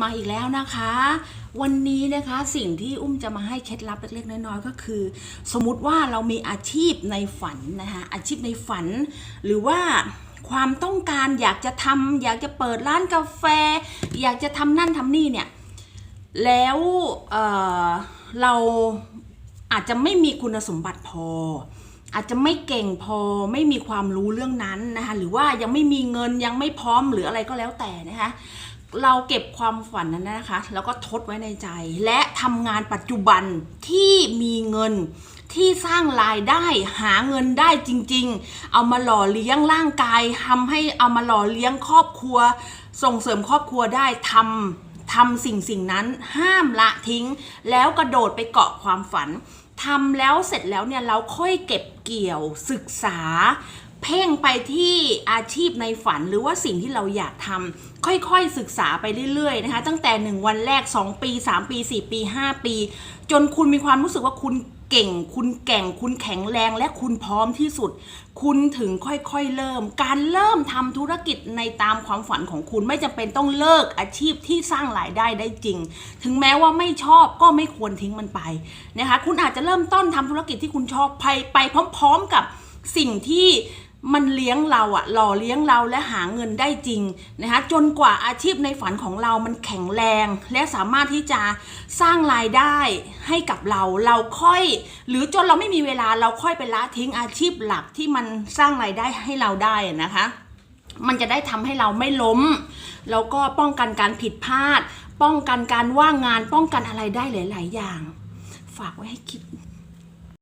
มาอีกแล้วนะคะ วันนี้นะคะสิ่งที่อุ้มจะมาให้เคล็ดลับเล็กๆน้อยๆก็คือ สมมติว่าเรามีอาชีพในฝันนะคะอาชีพในฝัน หรือว่าความต้องการอยากจะทำอยากจะเปิดร้านกาแฟ อยากจะทำนั่นทำนี่เนี่ยแล้วเเราอาจจะไม่มีคุณสมบัติพอ อาจจะไม่เก่งพอไม่มีความรู้เรื่องนั้นนะคะหรือว่ายังไม่มีเงินยังไม่พร้อมหรืออะไรก็แล้วแต่นะคะ เราเก็บความฝันนั้นนะคะ แล้วก็ทดไว้ในใจ และทำงานปัจจุบันที่มีเงินที่สร้างรายได้หาเงินได้จริง ๆ เอามาหล่อเลี้ยงร่างกายทำให้เอามาหล่อเลี้ยงครอบครัว ส่งเสริมครอบครัวได้ทำทำสิ่งสิ่งนั้นห้ามละทิ้ง แล้วกระโดดไปเกาะความฝันทำแล้วเสร็จแล้วเนี่ยเราค่อยเก็บเกี่ยวศึกษา เพ่งไปที่อาชีพในฝันหรือว่าสิ่งที่เราอยากทำค่อยๆศึกษาไปเรื่อยๆนะคะตั้งแต่ 1 วันแรก 2 ปี 3 ปี 4 ปี 5 ปี จนคุณมีความรู้สึกว่าคุณเก่ง คุณแก่ง คุณแข็งแรง และคุณพร้อมที่สุด คุณถึงค่อยๆเริ่ม การเริ่มทำธุรกิจในตามความฝันของคุณไม่จำเป็นต้องเลิกอาชีพที่สร้างรายได้ได้จริง ถึงแม้ว่าไม่ชอบก็ไม่ควรทิ้งมันไปนะคะ คุณอาจจะเริ่มต้นทำธุรกิจที่คุณชอบไปไปพร้อม ๆกับสิ่งที่ มันเลี้ยงเราอะหล่อเลี้ยงเราและหาเงินได้จริงนะคะจนกว่าอาชีพในฝันของเรามันแข็งแรง และสามารถที่จะสร้างรายได้ให้กับเราเราค่อย หรือจนเราไม่มีเวลาเราค่อยไปละทิ้งอาชีพหลักที่มันสร้างรายได้ให้เราได้นะคะ มันจะได้ทำให้เราไม่ล้มแล้วก็ป้องกันการผิดพลาด ป้องกันการว่างงานป้องกันอะไรได้หลาย ๆ อย่าง ฝากไว้ให้คิด